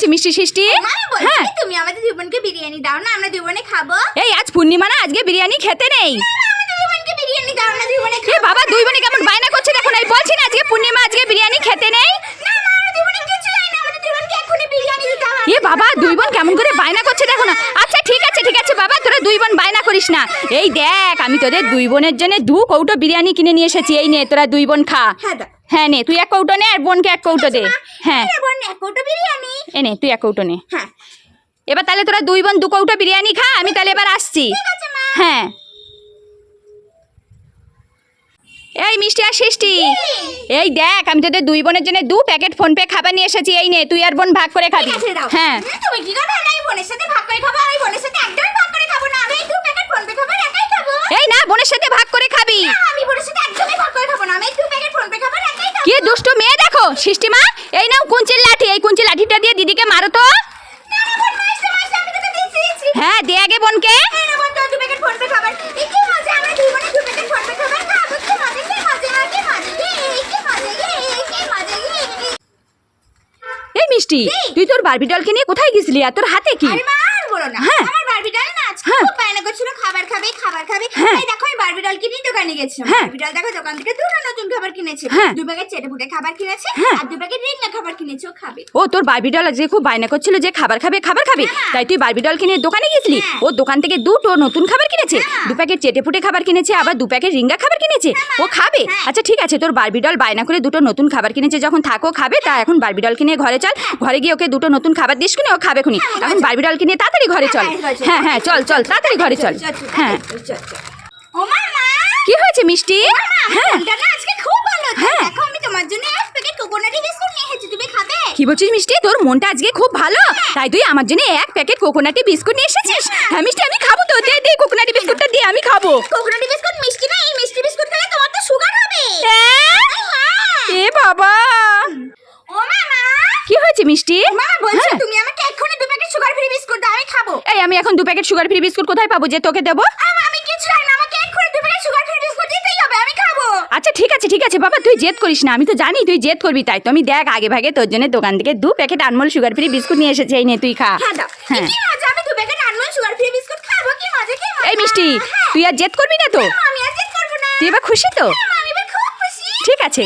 হয়েছে মিষ্টি সৃষ্টি? হ্যাঁ। তুমি আমাদের দুই বোনকে বিরিয়ানি দাও না আমরা দুই খাব। এই আজ পূর্ণিমা না আজকে বিরিয়ানি খেতে নেই। দুই বোনকে বিরিয়ানি দাও না দুই খাব বাবা দুই বোনে কেমন বায়না করছে? দেখো না বলছি না আজকে পূর্ণিমা আজকে বিরিয়ানি খেতে নেই। এ বাবা দুই বোন কেমন করে বায়না করছে দেখো না। আচ্ছা ঠিক আছে ঠিক আছে বাবা তোরা দুই বোন বায়না করিস না। এই দেখ আমি তোদের দুই বোনের জন্য দু কৌটো বিরিয়ানি কিনে নিয়ে এসেছি এই নে তোরা দুই বোন খা। হ্যাঁ হ্যাঁ নে তুই এক কৌটো নে আর বোনকে এক কৌটো দে। হ্যাঁ। বোন এক কৌটো বিরিয়ানি। এ নে তুই এক কৌটো নে। হ্যাঁ। এবার তাহলে তোরা দুই বোন দু কৌটো বিরিয়ানি খা আমি তাহলে এবার আসছি। হ্যাঁ। এই মিষ্টি আর সৃষ্টি। এই দেখ আমি তোদের দুই বোনের জন্য দু প্যাকেট ফোন পে খাবার নিয়ে এসেছি এই নে তুই আর বোন ভাগ করে খাবি। হ্যাঁ। তুমি কি করবে? না এই বোনের সাথে ভাগ করে খাব এই বোনের সাথে একদমই ভাগ করে খাব না আমি দু প্যাকেট ফোন পে খাবার একাই খাব। এই না বোনের সাথে ভাগ করে খাবি। আমি বোনের সাথে একদমই ভাগ করে খাব না আমি দু প্যাকেট ফোন পে খাবার একাই খাব। কি দুষ্টু মেয়ে দেখো সৃষ্টিমা এই নাও কুঞ্চির লাঠি এই কুঞ্চির লাঠিটা দিয়ে দিদিকে মারো তো হ্যাঁ দে আগে বোনকে এই মিষ্টি তুই তোর বারবি ডলকে নিয়ে কোথায় গেছিলি আর তোর হাতে কি হ্যাঁ। আমার বারবি ডল না আজকে হ্যাঁ। খুব বায়না করছিল খাবার খাবে খাবার খাবে হ্যাঁ। ডল কিনে দোকানে গেছিলাম। হ্যাঁ। ডল দেখো দোকান থেকে দুটো নতুন খাবার কিনেছে। হ্যাঁ। দু প্যাকেট চেটে ফুটে খাবার কিনেছে হ্যাঁ। আর দু প্যাকেট রিঙ্গা খাবার কিনেছে ও খাবে। ও তোর বারবি ডল আজকে খুব বায়না করছিল যে খাবার খাবে খাবার খাবে। তাই তুই বারবি ডল কিনে দোকানে গেছিলি? হ্যাঁ। ও দোকান থেকে দুটো নতুন খাবার কিনেছে। দু প্যাকেট চেটে ফুটে খাবার কিনেছে আবার দু প্যাকেট রিঙ্গা খাবার কিনেছে। ও খাবে। আচ্ছা ঠিক আছে তোর বারবি ডল বায়না করে দুটো নতুন খাবার কিনেছে যখন থাকো খাবে। তা এখন বারবি ডল কিনে ঘরে চল। ঘরে গিয়ে ওকে দুটো নতুন খাবার দিস কিনে ও খাবে খুনি। এখন বারবি ডল কিনে তাড়াতাড়ি ঘরে চল। হ্যাঁ হ্যাঁ চল চল তাড়াতাড়ি ঘরে চল হ্যাঁ। কি হয়েছে মিষ্টি? হ্যাঁ। আজকে খুব ভালো হ্যাঁ। দেখো আমি তোমার জন্য এক প্যাকেট কোকোনাটি বিস্কুট নিয়ে এসেছি তুমি খাবে? কি বলছিস মিষ্টি? তোর মনটা আজকে খুব ভালো। তাই তুই আমার জন্য এক প্যাকেট কোকোনাটি বিস্কুট নিয়ে এসেছিস? হ্যাঁ। মিষ্টি আমি খাব তো। দে দে কোকোনাটি বিস্কুটটা দে আমি খাব। কোকোনাটি বিস্কুট মিষ্টি না এই মিষ্টি বিস্কুট খেলে তোমার তো সুগার হবে। হ্যাঁ? এ বাবা। ও মামা। কি হয়েছে মিষ্টি? মামা বলছি হ্যাঁ। তুমি আমাকে এক্ষুনি দু প্যাকেট সুগার ফ্রি বিস্কুট দাও আমি খাব। এই আমি এখন দু প্যাকেট সুগার ফ্রি বিস্কুট কোথায় পাবো যে তোকে দেবো? আমি কিছু চাই না আমাকে এক্ষুনি দু প্যাকেট সুগার ফ্রি বিস্কুট দিতেই হবে আমি খাব আচ্ছা ঠিক আছে বাবা তুই জেদ করিস না আমি তো জানি তুই জেদ করবি তাই তো। আমি দেখ আগে ভাগে তোর জন্য দোকান থেকে দু packet Anmol sugar free biscuit নিয়ে এসেছি এই নে তুই খা। হ্যাঁ হ্যাঁ। এই মিষ্টি হ্যাঁ। তুই আর জেদ করবি না তো? তুই এবার খুশি তো? খুশি। ঠিক আছে।